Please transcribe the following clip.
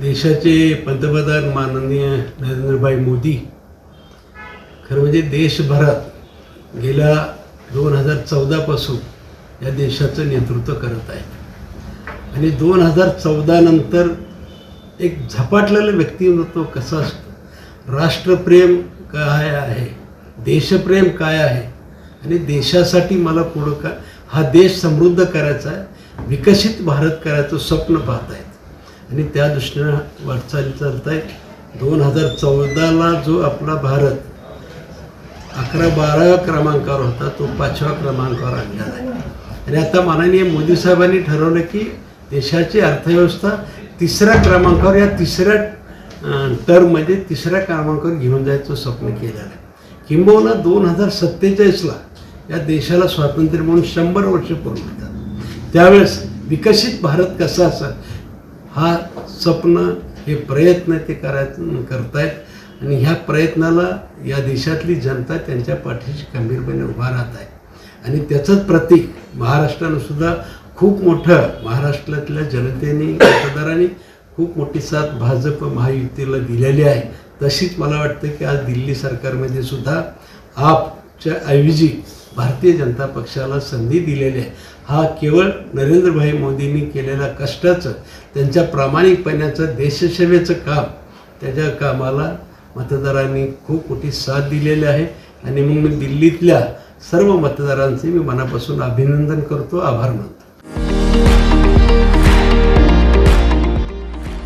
देशाचे पंतप्रधान माननीय नरेंद्रभाई मोदी. खरं म्हणजे देशभरात गेल्या दोन हजार चौदापासून या देशाचं नेतृत्व करत आहेत. आणि दोन हजार चौदा नंतर एक झपाटलेलं व्यक्तिमत्व कसं असतं? राष्ट्रप्रेम काय आहे? देशप्रेम काय आहे? आणि देशासाठी मला पुढं का हा देश समृद्ध करायचा आहे विकसित भारत करायचं स्वप्न पाहत आहे आणि त्या दृष्टीनं वाटचाली चालत आहे दोन हजार चौदाला जो आपला भारत अकरा बाराव्या क्रमांकावर होता तो पाचव्या क्रमांकावर आणलेला आहे आणि आता माननीय मोदी साहेबांनी ठरवलं की देशाची अर्थव्यवस्था तिसऱ्या क्रमांकावर या तिसऱ्या टर्ममध्ये तिसऱ्या क्रमांकावर घेऊन जायचं स्वप्न केलेलं आहे. किंबहुना दोन हजार सत्तेचाळीसला या देशाला स्वातंत्र्य म्हणून शंभर वर्ष पूर्ण होतात. त्यावेळेस विकसित भारत कसा असा हा स्वप्न हे प्रयत्न ते कराय करतायत. आणि ह्या प्रयत्नाला या देशातली जनता त्यांच्या पाठीशी खंबीरपणे उभा राहत आहे. आणि त्याचंच प्रतीक महाराष्ट्रानं सुद्धा खूप मोठं महाराष्ट्रातल्या जनतेने मतदारांनी खूप मोठी साथ भाजप महायुतीला दिलेली आहे. तशीच मला वाटतं की आज दिल्ली सरकारमध्ये सुद्धा आपच्या ऐवजी भारतीय जनता पक्षाला संधी दिलेली आहे. हा केवळ नरेंद्रभाई मोदींनी केलेल्या कष्टाचं त्यांच्या प्रामाणिकपणाचं देशसेवेचं काम त्याच्या कामाला मतदारांनी खूप मोठी साथ दिलेली आहे. आणि मग मी दिल्लीतल्या सर्व मतदारांचे मी मनापासून अभिनंदन करतो. आभार मानतो.